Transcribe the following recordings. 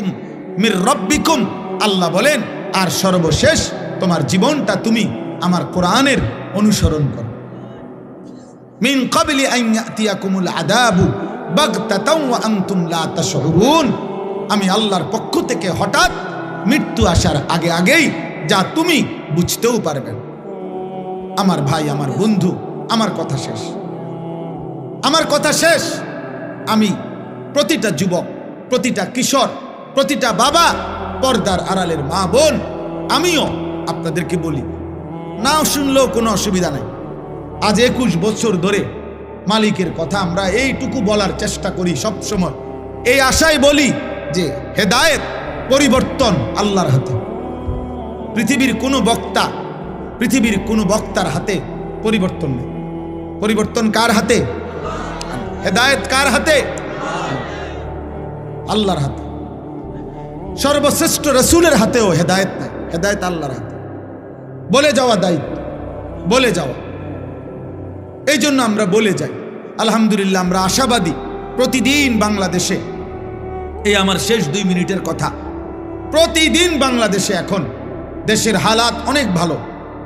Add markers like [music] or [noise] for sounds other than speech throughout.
ইয়াতিয়াকুম মির রব্বিকুম। আল্লাহ বলেন, আর সর্বশেষ তোমার জীবনটা তুমি আমার কোরআনের অনুসরণ করো। মিন ক্বাবলি আন ইয়াতিয়াকুমুল আযাবু বাগতাতাও আনতুম লা তাশউরুন আমি আল্লাহর পক্ষ থেকে হঠাৎ মৃত্যু আসার আগে আগেই যা তুমি বুঝতেও পারবেন আমার ভাই, আমার বন্ধু, আমার কথা শেষ। আমার কথা শেষ। আমি প্রতিটা যুবক, প্রতিটা কিশোর প্রতিটা বাবা পর্দার আড়ালের মা বোন, আমিও আপনাদেরকে বলি না শুনলেও কোনো অসুবিধা নাই। আজ একুশ বছর ধরে মালিকের কথা আমরা এইটুকু বলার চেষ্টা করি সব সময় এই আশায় বলি যে হেদায়েত, পরিবর্তন আল্লাহর হাতে। পৃথিবীর কোনো বক্তা, পৃথিবীর কোনো বক্তার হাতে পরিবর্তন নেই। পরিবর্তন কার হাতে? হেদায়েত কার হাতে? আল্লাহর হাতে। সর্বশ্রেষ্ঠ রসুলের হাতেও হেদায়েত নাই। হেদায়েত আল্লাহর হাতে। বলে যাওয়া দায়িত্ব। বলে যাওয়া। এই জন্য আমরা বলে যাই, আলহামদুলিল্লাহ আমরা আশাবাদী প্রতিদিন বাংলাদেশে। এই আমার শেষ দুই মিনিটের কথা। প্রতিদিন বাংলাদেশে এখন দেশের হালাত অনেক ভালো।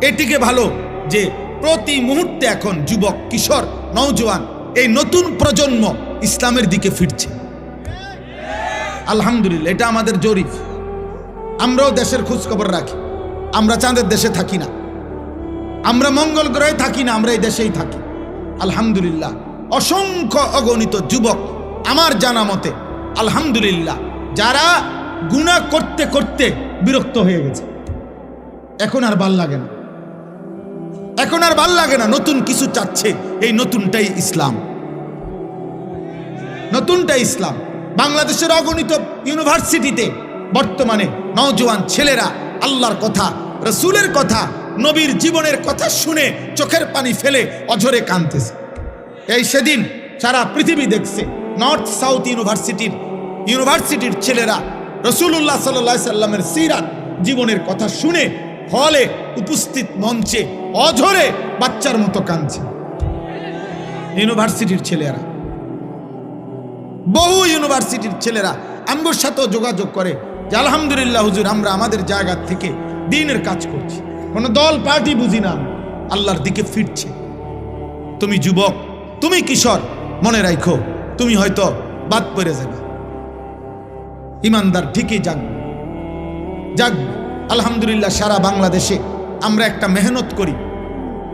এটিকে ভালো যে প্রতি মুহূর্তে এখন যুবক, কিশোর, নওজোয়ান এই নতুন প্রজন্ম ইসলামের দিকে ফিরছে। আলহামদুলিল্লাহ, এটা আমাদের জরিপ। আমরাও দেশের খোঁজখবর রাখি। আমরা চাঁদের দেশে থাকি না। আমরা মঙ্গল গ্রহে থাকি না, আমরা এই দেশেই থাকি। আলহামদুলিল্লাহ। অসংখ্য অগণিত যুবক আমার জানা মতে, আলহামদুলিল্লাহ, যারা গুণা করতে করতে বিরক্ত হয়ে গেছে। এখন আর ভালো লাগে না। এখন আর ভালো লাগে না, নতুন কিছু চাচ্ছে এই নতুনটাই ইসলাম। নতুনটাই ইসলাম। বাংলাদেশের অগণিত ইউনিভার্সিটিতে বর্তমানে নওজোয়ান ছেলেরা আল্লাহর কথা, রসুলের কথা, নবীর জীবনের কথা শুনে চোখের পানি ফেলে অঝরে কানতেছে এই সেদিন সারা পৃথিবী দেখছে নর্থ সাউথ ইউনিভার্সিটির ইউনিভার্সিটির ছেলেরা রসুল্লাহ সাল্লা সাল্লামের সিরাত জীবনের কথা শুনে হলে উপস্থিত মঞ্চে অঝরে বাচ্চার মতো কাঁদছে। ইউনিভার্সিটির ছেলেরা বহু ইউনিভার্সিটির ছেলেরা আমগোর সাথেও যোগাযোগ করে যে, আলহামদুলিল্লাহ, হুজুর, আমরা আমাদের জায়গা থেকে দিনের কাজ করছি। কোনো দল, পার্টি বুঝি না আল্লাহর দিকে ফিরছে। তুমি যুবক, তুমি কিশোর, মনে রাখো তুমি হয়তো বাদ পড়ে যাবে। ইমানদার ঠিকই জাগবে জাগবে আলহামদুলিল্লাহ, সারা বাংলাদেশে আমরা একটা মেহনত করি।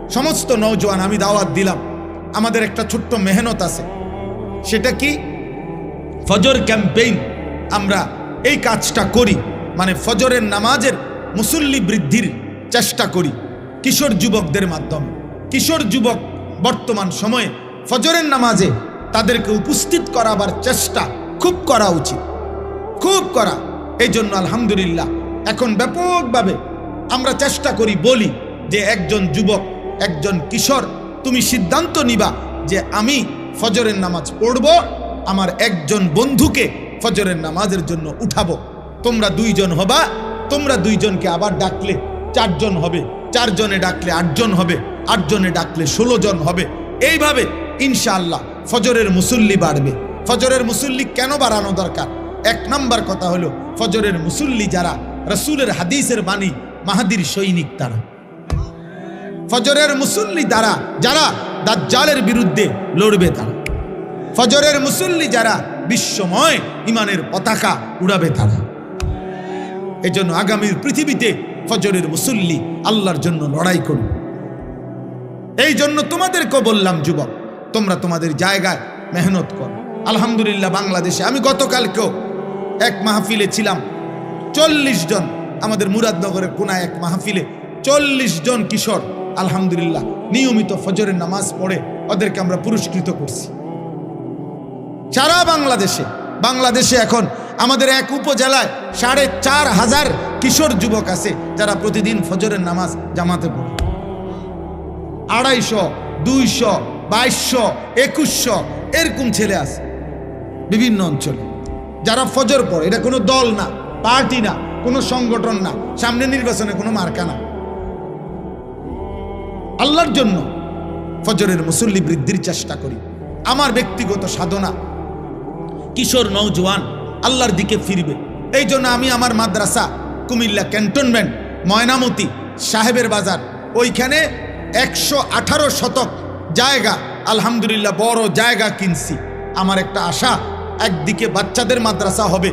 সমস্ত নৌজওয়ান আমি দাওয়াত দিলাম। আমাদের একটা ছোট্ট মেহনত আছে। সেটা কি? ফজর ক্যাম্পেইন আমরা এই কাজটা করি। মানে ফজরের নামাজের মুসল্লি বৃদ্ধির চেষ্টা করি কিশোর যুবকদের মাধ্যমে। কিশোর যুবক বর্তমান সময়ে ফজরের নামাজে তাদেরকে উপস্থিত করাবার চেষ্টা খুব করা উচিত। খুব করা। এই জন্য আলহামদুলিল্লাহ এখন ব্যাপকভাবে আমরা চেষ্টা করি বলি যে একজন যুবক, একজন কিশোর, তুমি সিদ্ধান্ত নিবা যে আমি ফজরের নামাজ পড়ব আমার একজন বন্ধুকে ফজরের নামাজের জন্য উঠাবো। তোমরা দুইজন হবা, তোমরা দুইজনকে আবার ডাকলে চারজন হবে, চারজনে ডাকলে আটজন হবে, আটজনে ডাকলে ষোলো জন হবে। এইভাবে ইনশাআল্লাহ ফজরের মুসল্লি বাড়বে। ফজরের মুসল্লি কেন বাড়ানো দরকার? এক নাম্বার কথা হলো, ফজরের মুসল্লি যারা রসুলের হাদিসের বাণী, মাহাদির সৈনিক তারা। ফজরের মুসল্লি দ্বারা যারা দাজ্জালের বিরুদ্ধে লড়বে তারা। ফজরের মুসল্লি যারা বিশ্বময় ইমানের পতাকা উড়াবে তারা। এজন্য আগামীর পৃথিবীতে ফজরের মুসল্লি আল্লাহর জন্য লড়াই করুন। এই জন্য তোমাদেরকেও বললাম, যুবক, তোমরা তোমাদের জায়গায় মেহনত করো। আলহামদুলিল্লাহ বাংলাদেশে আমি গতকালকেও এক মাহফিলে ছিলাম। চল্লিশ জন, আমাদের মুরাদনগরের কোনায় এক মাহফিলে চল্লিশ জন কিশোর, আলহামদুলিল্লাহ, নিয়মিত ফজরের নামাজ পড়ে ওদেরকে আমরা পুরস্কৃত করছি। সারা বাংলাদেশে বাংলাদেশে এখন আমাদের এক উপজেলায় সাড়ে চার হাজার কিশোর যুবক আছে যারা প্রতিদিন ফজরের নামাজ জামাতে পড়ে। আড়াইশো, দুইশো, বাইশশো, একুশশো এরকম ছেলে আছে বিভিন্ন অঞ্চলে। যারা ফজর পড়ে, এটা কোনো দল না, পার্টি না, কোনো সংগঠন না, সামনে নির্বাচনে কোনো মার্কা না। আল্লাহর জন্য ফজরের মুসল্লি বৃদ্ধির চেষ্টা করি। আমার ব্যক্তিগত সাধনা কিশোর নৌজওয়ান আল্লাহর দিকে ফিরবে। এই জন্য আমি আমার মাদ্রাসা, কুমিল্লা ক্যান্টনমেন্ট, ময়নামতি, সাহেবের বাজার, ওইখানে একশো আঠারো শতক জায়গা, আলহামদুলিল্লাহ বড় জায়গা কিনছি। আমার একটা আশা, একদিকে বাচ্চাদের মাদ্রাসা হবে,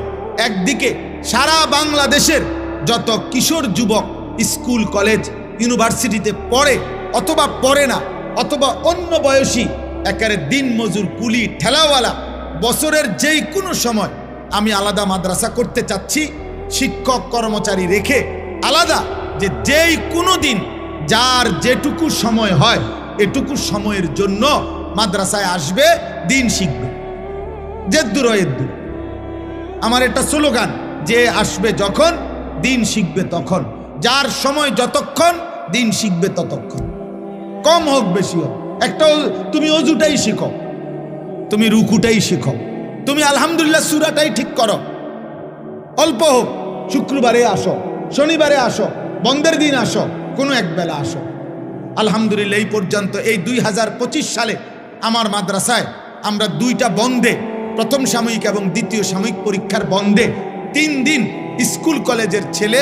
একদিকে সারা বাংলাদেশের যত কিশোর যুবক স্কুল, কলেজ, ইউনিভার্সিটিতে পড়ে অথবা পড়ে না, অথবা অন্য বয়সী, একেবারে দিন মজুর কুলি, ঠেলাওয়ালা বছরের যেই কোনো সময় আমি আলাদা মাদ্রাসা করতে চাচ্ছি, শিক্ষক কর্মচারী রেখে আলাদা যে যেই কোনো দিন যার যেটুকু সময় হয়, এটুকু সময়ের জন্য মাদ্রাসায় আসবে, দিন শিখবে। জেদ্দুর এদ্দুর আমার একটা স্লোগান, যে আসবে যখন, দিন শিখবে তখন। যার সময় যতক্ষণ, দিন শিখবে ততক্ষণ। কম হোক বেশি হোক। একটা তুমি অজুটাই শিখো। তুমি রুকুটাই শিখো। তুমি আলহামদুলিল্লাহ সুরাটাই ঠিক করো। অল্প হোক, শুক্রবারে আসো, শনিবারে আসো, বন্ধের দিন আসো, কোনো এক বেলা আসো। আলহামদুলিল্লাহ, এই পর্যন্ত এই দুই হাজার পঁচিশ সালে আমার মাদ্রাসায় আমরা দুইটা বন্ধে, প্রথম সাময়িক এবং দ্বিতীয় সাময়িক পরীক্ষার বন্ধে তিন দিন স্কুল কলেজের ছেলে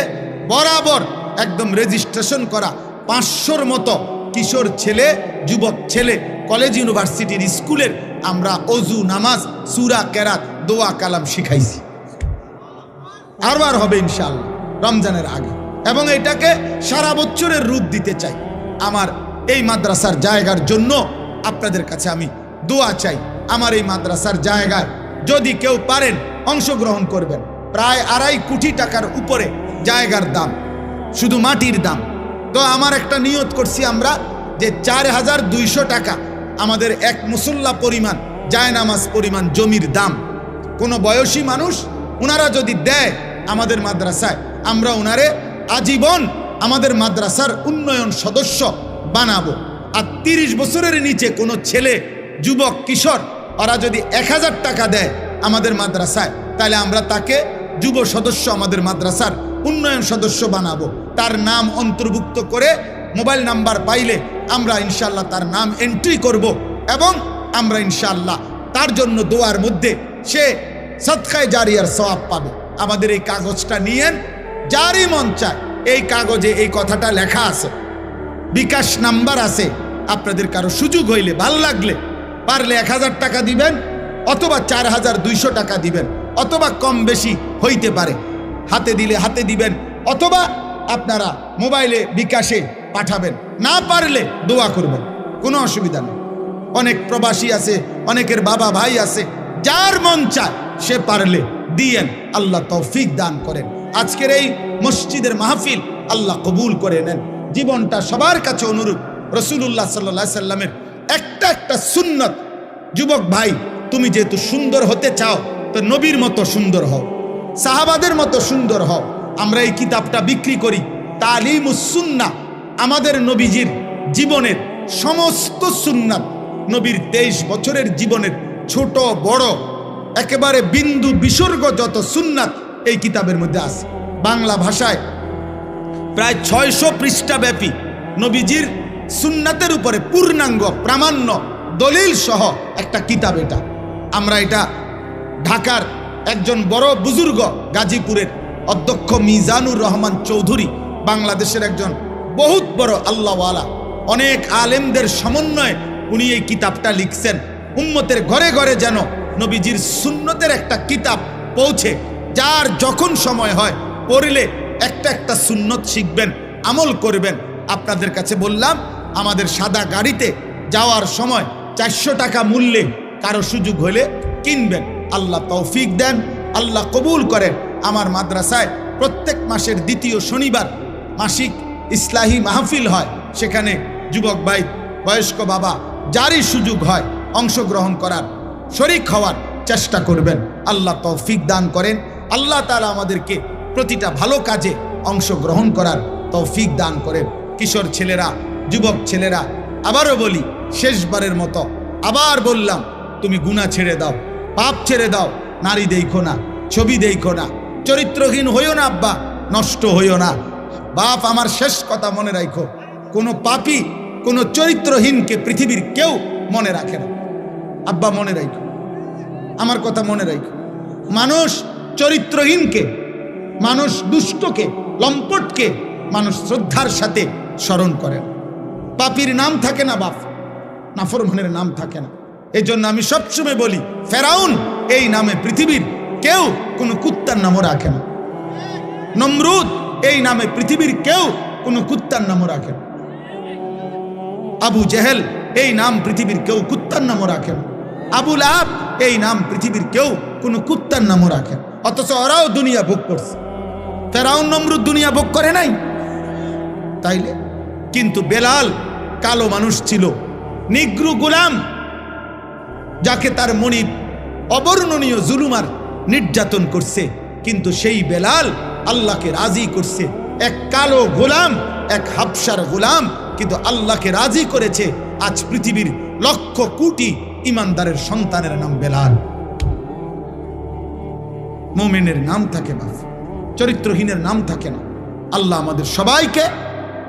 বরাবর একদম রেজিস্ট্রেশন করা পাঁচশোর মতো কিশোর ছেলে, যুবক ছেলে কলেজ ইউনিভার্সিটির স্কুলের আমরা অজু, নামাজ, সুরা, কেরাত, দোয়া, কালাম শিখাইছি। আরবার হবে ইনশাআল্লাহ, রমজানের আগে। এবং এটাকে সারা বছরের রূপ দিতে চাই। আমার এই মাদ্রাসার জায়গার জন্য আপনাদের কাছে আমি দোয়া চাই। আমার এই মাদ্রাসার জায়গায় যদি কেউ পারেন, অংশগ্রহণ করবেন। প্রায় আড়াই কোটি টাকার উপরে জায়গার দাম, শুধু মাটির দাম। তো আমার একটা নিয়ত করছি আমরা যে চার হাজার দুইশো টাকা আমাদের এক মুসল্লা পরিমাণ, জায়নামাজ পরিমাণ জমির দাম। কোনো বয়সী মানুষ ওনারা যদি দেয় আমাদের মাদ্রাসায়, আমরা ওনারে আজীবন আমাদের মাদ্রাসার উন্নয়ন সদস্য বানাবো। আর তিরিশ বছরের নিচে কোনো ছেলে, যুবক, কিশোর, ওরা যদি এক হাজার টাকা দেয় আমাদের মাদ্রাসায়, তাহলে আমরা তাকে যুব সদস্য আমাদের মাদ্রাসার উন্নয়ন সদস্য বানাবো। তার নাম অন্তর্ভুক্ত করে মোবাইল নাম্বার পাইলে আমরা ইনশাল্লাহ তার নাম এন্ট্রি করব এবং আমরা ইনশাল্লাহ তার জন্য দোয়ার মধ্যে সে সৎকায় জারিয়ার সওয়াব পাবে। আমাদের এই কাগজটা নিয়েন, যারই মন চায়, এই কাগজে এই কথাটা লেখা আছে। বিকাশ নাম্বার আছে, আপনাদের কারও সুযোগ হইলে, ভালো লাগলে, পারলে এক হাজার টাকা দিবেন, অথবা চার হাজার দুইশো টাকা দিবেন, অথবা কম বেশি হইতে পারে। হাতে দিলে হাতে দিবেন, অথবা আপনারা মোবাইলে বিকাশে পাঠাবেন। না পারলে দোয়া করবেন। কোনো অসুবিধা নেই। অনেক প্রবাসী আছে, অনেকের বাবা ভাই আছে, যার মন চায় সে পারলে দিয়েন। আল্লাহ তৌফিক দান করেন। আজকের এই মসজিদের মাহফিল আল্লাহ কবুল করে নেন। জীবনটা সবার কাছে অনুরূপ। রসুল্লাহ সাল্লা সাল্লামের একটা একটা সুন্নত। যুবক ভাই, তুমি যেহেতু সুন্দর হতে চাও, তো নবীর মতো সুন্দর হও, সাহাবাদের মতো সুন্দর হও। আমরা এই কিতাবটা বিক্রি করি। তালিমুসুন্না আমাদের নবীজির জীবনের সমস্ত সুন্নাত নবীর তেইশ বছরের জীবনের ছোট, বড়, একেবারে বিন্দু বিসর্গ যত সুন্নাত এই কিতাবের মধ্যে আছে। বাংলা ভাষায় প্রায় ছয়শো পৃষ্ঠাব্যাপী নবীজির সুন্নাতের উপরে পূর্ণাঙ্গ, প্রামাণ্য, দলিল সহ একটা কিতাব এটা। আমরা এটা ঢাকার একজন বড় বুজুর্গ গাজীপুরের অধ্যক্ষ মিজানুর রহমান চৌধুরী, বাংলাদেশের একজন বহুত বড় আল্লাহওয়ালা। অনেক আলেমদের সমন্বয়ে উনি এই কিতাবটা লিখছেন। উম্মতের ঘরে ঘরে যেন নবীজির সুন্নতের একটা কিতাব পৌঁছে, যার যখন সময় হয়, পড়লে একটা একটা সুন্নত শিখবেন, আমল করবেন। আপনাদের কাছে বললাম, আমাদের সাদা গাড়িতে যাওয়ার সময় চারশো টাকা মূল্যে কারও সুযোগ হলে কিনবেন। আল্লাহ তৌফিক দেন, আল্লাহ কবুল করেন। আমার মাদ্রাসায় প্রত্যেক মাসের দ্বিতীয় শনিবার মাসিক ইসলাহী মাহফিল হয়, সেখানে যুবক ভাই, বয়স্ক বাবা যারই সুযোগ হয় অংশগ্রহণ করার, শরিক হওয়ার চেষ্টা করবেন। আল্লাহ তৌফিক দান করেন। আল্লাহ তালা আমাদেরকে প্রতিটা ভালো কাজে অংশগ্রহণ করার তৌফিক দান করেন। কিশোর ছেলেরা, যুবক ছেলেরা, আবারও বলি, শেষবারের মতো আবার বললাম, তুমি গুণা ছেড়ে দাও, পাপ ছেড়ে দাও, নারী দেখো না, ছবি দেখো না, চরিত্রহীন হইও না আব্বা, নষ্ট হইও না। বাপ আমার শেষ কথা মনে রাখো কোনো পাপি, কোনো চরিত্রহীনকে পৃথিবীর কেউ মনে রাখে না। আব্বা, মনে রাখো আমার কথা মনে রাখো মানুষ চরিত্রহীনকে, মানুষ দুষ্টকে, লম্পটকে মানুষ শ্রদ্ধার সাথে স্মরণ করে না। পাপির নাম থাকে না বাপ, নাফরমানের নাম থাকে না। এই জন্য আমি সবসময় বলি, ফেরাউন এই নামে পৃথিবীর কেউ কোনো কুত্তার নামও রাখে না। নমরুদ এই নামে পৃথিবীর কেউ কোনো কুত্তার নামও রাখে আবু জেহেল, এই নাম পৃথিবীর কেউ কুত্তার নামও রাখে আবুল আব এই নাম পৃথিবীর কেউ কোনো কুত্তার নামও রাখে। অথচ ওরাও দুনিয়া ভোগ করছে। ফেরাউন নমরুদ দুনিয়া ভোগ করে নাই? তাইলে? কিন্তু বেলাল কালো মানুষ ছিল, নিগ্রু গোলাম, যাকে তার মনিব অবর্ণনীয় জুলুমার নির্যাতন করছে, কিন্তু সেই বেলাল আল্লাহকে রাজি করছে। এক কালো গোলাম, এক হাবসার গোলাম, কিন্তু আল্লাহকে রাজি করেছে আজ পৃথিবীর লক্ষ কোটি ইমানদারের সন্তানের নাম বেলাল। মোমেনের নাম থাকে বাপ চরিত্রহীনের নাম থাকে না। আল্লাহ আমাদের সবাইকে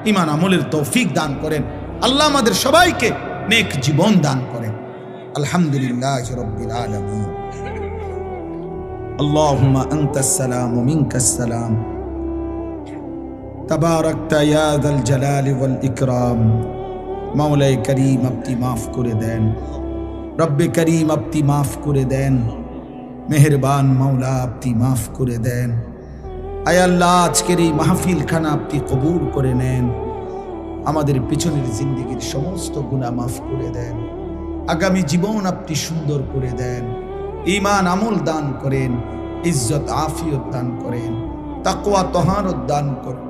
ইমান আমলের তৌফিক দান করেন। আল্লাহ আমাদের সবাইকে নেক জীবন দান করেন। আলহামদুলিল্লাহ রব্বিল আলামিন। اللهم أنت السلام ومنك السلام تباركت يا ذا الجلال والإكرام মাওলাই করিম আপনি মাফ করে দেন রব্বে করিম আপনি মাফ করে দেন মেহেরবান মাওলা আপনি মাফ করে দেন আয় আল্লাহ আজকের এই মাহফিল খানা আপনি কবুল করে নেন আমাদের পিছনের জিন্দগির সমস্ত গুণা মাফ করে দেন আগামী জীবন আপনি সুন্দর করে দেন ইমান আমল দান করেন, ইজ্জত, আফিয়ত দান করেন, তাকওয়া, তহারত দান করেন।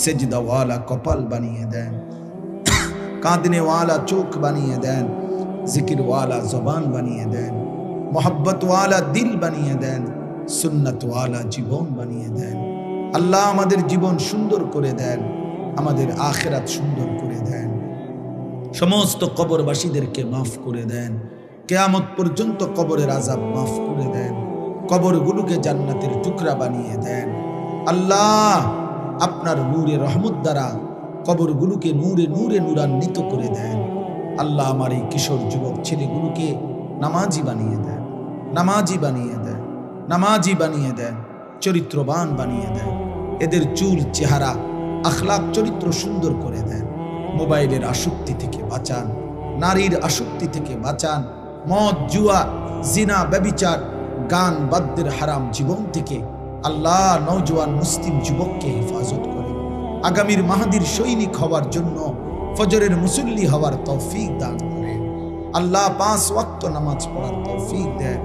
সেজদাওয়ালা কপাল বানিয়ে দেন, কাঁদনেওয়ালা চোখ বানিয়ে দেন, জিকিরওয়ালা জবান বানিয়ে দেন, মোহব্বতওয়ালা দিল বানিয়ে দেন, সুন্নতওয়ালা জীবন বানিয়ে দেন। আল্লাহ আমাদের জীবন সুন্দর করে দেন, আমাদের আখেরাত সুন্দর করে দেন। সমস্ত কবরবাসীদেরকে মাফ করে দেন। কেয়ামত পর্যন্ত কবরের আজাব মাফ করে দেন। কবরগুলোকে জান্নাতের টুকরা বানিয়ে দেন। আল্লাহ আপনার নূরে রহমত দ্বারা কবরগুলোকে নূরে নূরে নূরান্বিত করে দেন। আল্লাহ আমার এই কিশোর যুবক ছেলেগুলোকে নামাজি বানিয়ে দেন, নামাজি বানিয়ে দেন, নামাজি বানিয়ে দেন, চরিত্রবান বানিয়ে দেন। এদের চুল, চেহারা আখলাক চরিত্র সুন্দর করে দেন। মোবাইলের আসক্তি থেকে বাঁচান, নারীর আসক্তি থেকে বাঁচান মদ, জুয়া, জিনা, ব্যবিচার, গান, বাদ্যের হারাম জীবন থেকে আল্লাহ নৌজওয়ান মুসলিম যুবককে হেফাজত করে আগামীর মাহাদির সৈনিক হওয়ার জন্য ফজরের মুসল্লি হওয়ার তৌফিক দান করে আল্লাহ পাঁচ ওয়াক্ত নামাজ পড়ার তৌফিক দেন।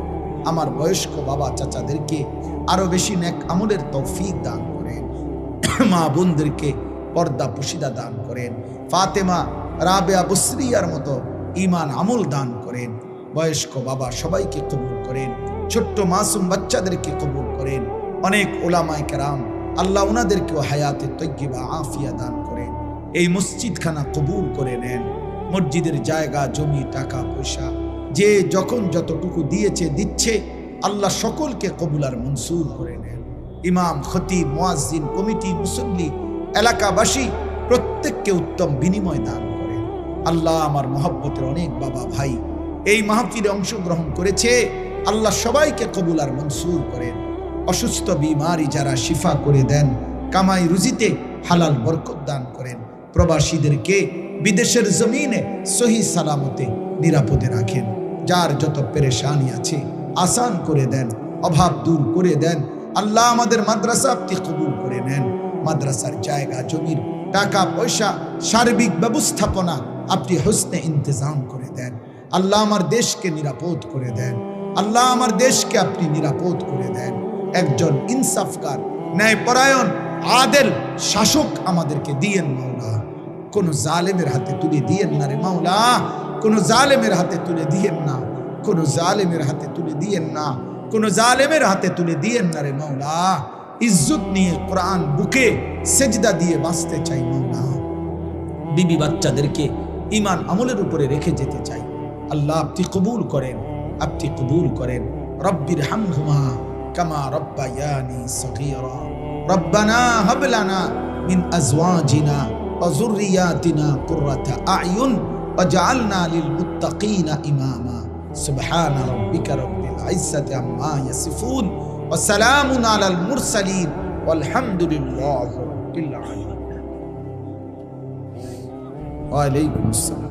আমার বয়স্ক বাবা চাচাদেরকে আরও বেশি নেক আমলের তৌফিক দান করেন। মা বোনদেরকে পর্দা পুশিদা দান করেন। ফাতেমা, রাবেয়া, বসরিয়ার মতো ইমান আমল দান করেন। বয়স্ক বাবা, সবাইকে কবুল করেন। ছোট্ট মাসুম বাচ্চাদেরকে কবুল করেন। অনেক ওলামায় কেরাম আল্লাহ ওনাদেরকেও হায়াতে তৈবা আফিয়া দান করেন। এই মসজিদখানা কবুল করে নেন। মসজিদের জায়গা, জমি, টাকা, পয়সা যে যখন যতটুকু দিয়েছে, দিচ্ছে, আল্লাহ সকলকে কবুলার মনসুর করে নেন। ইমাম, খতিব, মোয়াজ্জিন, কমিটি, মুসল্লি, এলাকাবাসী প্রত্যেককে উত্তম বিনিময় দান করেন। আল্লাহ আমার মহব্বতের অনেক বাবা ভাই এই মাহফিলে অংশগ্রহণ করেছে। আল্লাহ সবাইকে কবুল আর মনসুর করেন। অসুস্থ বিমারি যারা শিফা করে দেন, কামাই রুজিতে হালাল বরকত দান করেন। প্রবাসীদেরকে বিদেশের জমিনে সহি সালামতে নিরাপদে রাখেন। যার যত পেরেশানি আছে, আসান করে দেন, অভাব দূর করে দেন। আল্লাহ আমাদের মাদ্রাসা আপনি কবুল করে নেন। মাদ্রাসার জায়গা, জমির টাকা পয়সা সার্বিক ব্যবস্থাপনা আপনি হোসনে ইন্তজাম করে দেন। আল্লাহ আমার দেশকে নিরাপদ করে দেন। আল্লাহ আমার দেশকে আপনি নিরাপদ করে দেন। একজন ইনসাফকার, ন্যায়পরায়ণ, আদেল শাসক আমাদেরকে দিয়েন মাওলা। কোন জালেমের হাতে তুলে দিয়েন না রে মাওলা। কোন জালেমের হাতে তুলে দিয়েন না। কোন জালেমের হাতে তুলে দিয়েন না। কোন জালেমের হাতে তুলে দিয়েন না রে মাওলা। ইজ্জত নিয়ে কোরআন বুকে সেজদা দিয়ে বাঁচতে চাই মাওলা। বিবি বাচ্চাদেরকে ইমান আমলের উপরে রেখে যেতে চাই। আল্লাহ আপনি কবুল করেন, আপনি কবুল করেন। রব্বির হামহুমা কামা রব্বায়ানি সগীরা। রব্বানা হাব লানা মিন আজওয়াজিনা ওয়া যুররিয়াতিনা কুররাতা আয়ুন ওয়াজআলনা লিল মুত্তাকিনা ইমামা। সুবহান রাব্বিকা রব্বিল ইজ্জাতি আম্মা ইয়াসিফুন ওয়া সালামুন আলাল মুরসালিন আলহামদুলিল্লাহ ওয়ালাইকুম আসসালাম।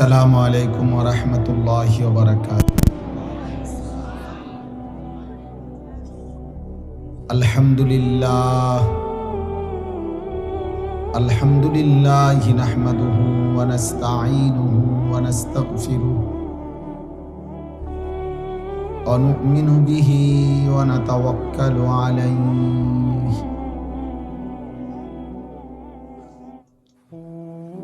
আসসালামু আলাইকুম রহমতুল্লাহ বারকাত আলহামদুলিল্লাহ। আলহামদুলিল্লাহ নাহমাদুহু ওয়া নাস্তাঈনুহু ওয়া নাস্তাগফিরুহু। ওয়া নু'মিনু বিহি ওয়া নাতাওয়াক্কালু আলাইহি।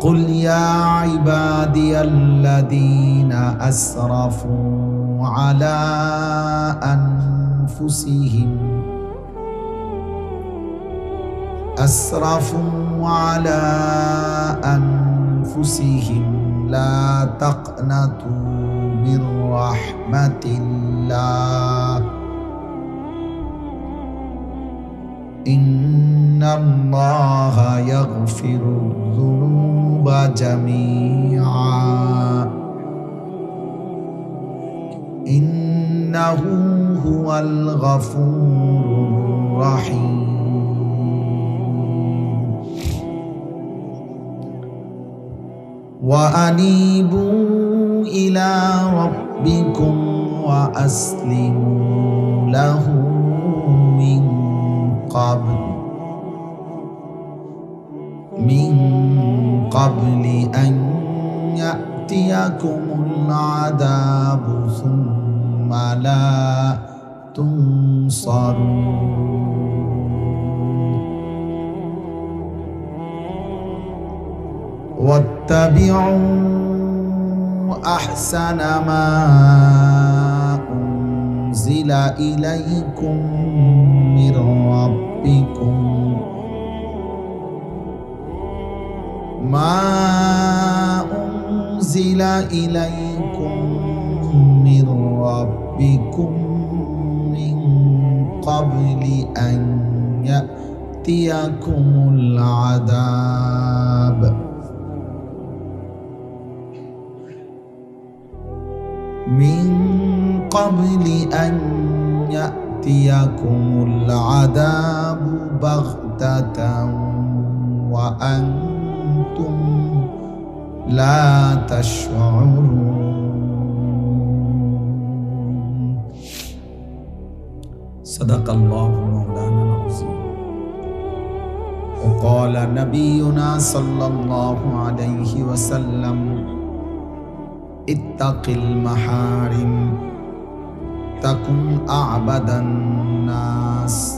قل يا عبادي الذين أسرفوا على أنفسهم. أسرفوا على أنفسهم. لا تقنطوا من رحمة الله. إن الله يغفر الذنوب جميعا. إنه هو الغفور الرحيم. وأنيبوا إلى ربكم وأسلموا له من قبل. من قبل أن يأتيكم العذاب ثم لا تنصرون واتبعوا أحسن ما أنزل إليكم من ربكم. ما أنزل إليكم من ربكم من قبل أن يأتيكم العذاب. من قبل أن يأتيكم العذاب بغتة وأنتم لا تشعرون. صدق الله مولانا العظيم. وقال نبينا صلى الله عليه وسلم اتق المحارم تكن أعبد الناس.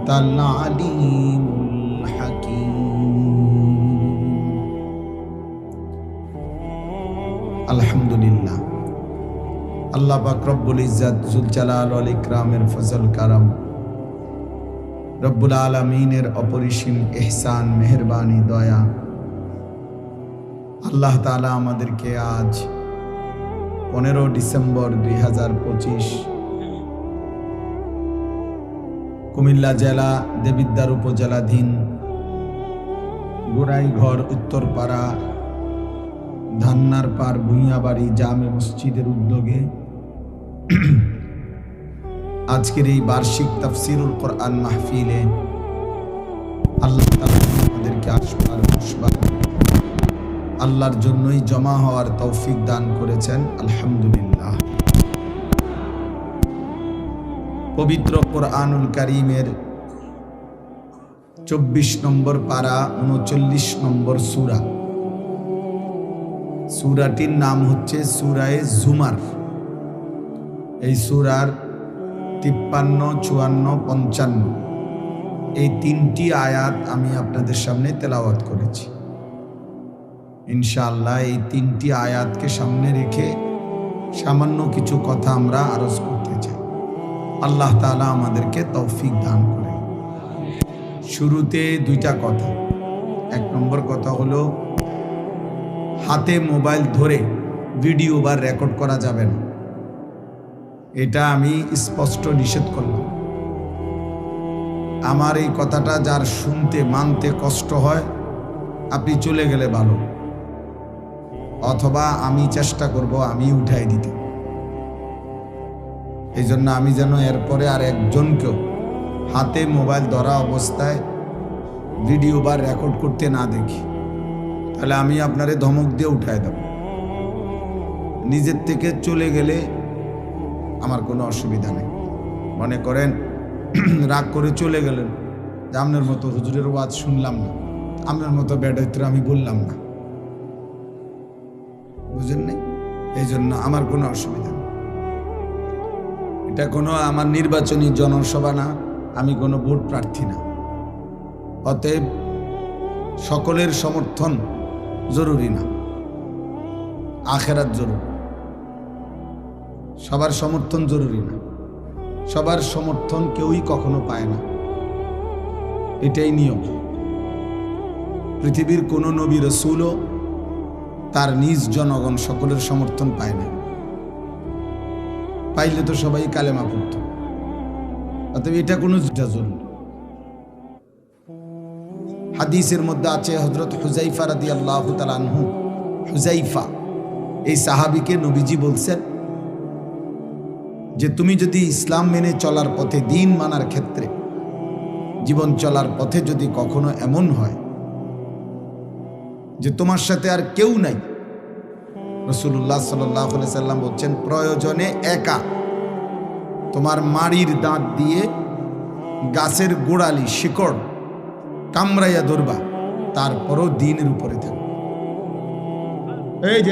العليم الحكيم الحمد لله আল্লাহ পাক রব্বুল ইজ্জাত জুল জালাল ওয়াল ইকরামের ফজল কারাম রব্বুল আলমিনের অপরিসীম এহসান মেহরবানি দয়া আল্লাহ তালা আমাদেরকে আজ পনেরো ডিসেম্বর দুই কুমিল্লা জেলা দেবিদ্বার উপজেলাধীন গোড়াইঘর উত্তরপাড়া ধান্নার পার ভুইয়াবাড়ি জামে মসজিদের উদ্যোগে আজকের এই বার্ষিক তাফসিরুল কোরআন মাহফিলে আল্লাহ আমাদেরকে আসবার বসবার আল্লাহর জন্যই জমা হওয়ার তৌফিক দান করেছেন, আলহামদুলিল্লাহ। পবিত্র কোরআনুল কারিমের চব্বিশ নম্বর পারা উনচল্লিশ নম্বর সুরা। সুরাটির নাম হচ্ছে সুরায়ে জুমার। এই সুরার তিপ্পান্ন, চুয়ান্ন, পঞ্চান্ন, এই তিনটি আয়াত আমি আপনাদের সামনে তেলাওয়াত করেছি। ইনশাআল্লাহ এই তিনটি আয়াতকে সামনে রেখে সামান্য কিছু কথা আমরা আরজ করতে চাই। আল্লাহ তাআলা আমাদেরকে তৌফিক দান করে শুরুতে দুইটা কথা। এক নম্বর কথা হলো, হাতে মোবাইল ধরে ভিডিও বা রেকর্ড করা যাবে না। এটা আমি স্পষ্ট নিষেধ করলাম। আমার এই কথাটা যার শুনতে, মানতে কষ্ট হয়, আপনি চলে গেলে ভালো। অথবা আমি চেষ্টা করব আমি উঠাই দিতে। এই জন্য আমি যেন এরপরে আর একজনকেও হাতে মোবাইল ধরা অবস্থায় ভিডিও বা রেকর্ড করতে না দেখি। তাহলে আমি আপনারে ধমক দিয়ে উঠায় দেব। নিজের থেকে চলে গেলে আমার কোনো অসুবিধা নেই। মনে করেন, [clears throat] রাগ করে চলে গেলেন, যে আপনার মতো হুজুরের ওয়াজ শুনলাম না, আপনার মতো বেডাইত্র আমি বললাম না। বুঝেন নাই? এই জন্য আমার কোনো অসুবিধা এটা কোনো আমার নির্বাচনী জনসভা না, আমি কোনো ভোট প্রার্থী না। অতএব সকলের সমর্থন জরুরি না, আখেরাত জরুরি সবার সমর্থন জরুরি না, সবার সমর্থন কেউই কখনো পায় না। এটাই নিয়ম। পৃথিবীর কোনো নবী রসুলও তার নিজ জনগণ সকলের সমর্থন পায় না। পাইলে তো সবাই কালেমা পড়ত। অতএব এটা কোনো জরুরি হাদিসের মধ্যে আছে হজরত হুজাইফা রাদি আল্লাহ তালানহু হুজাইফা এই সাহাবিকে নবীজি বলছেন যে, তুমি যদি ইসলাম মেনে চলার পথে দিন মানার ক্ষেত্রে, জীবন চলার পথে যদি কখনো এমন হয় যে, তোমার সাথে আর কেউ নাই রসুল্লাহ সাল্লাম বলছেন, প্রয়োজনে একা তোমার মাড়ির দাঁত দিয়ে গাছের গোড়ালি, শিকড় কামড়াইয়া ধরবা, তারপরও দিনের উপরে থাকবে। এই যে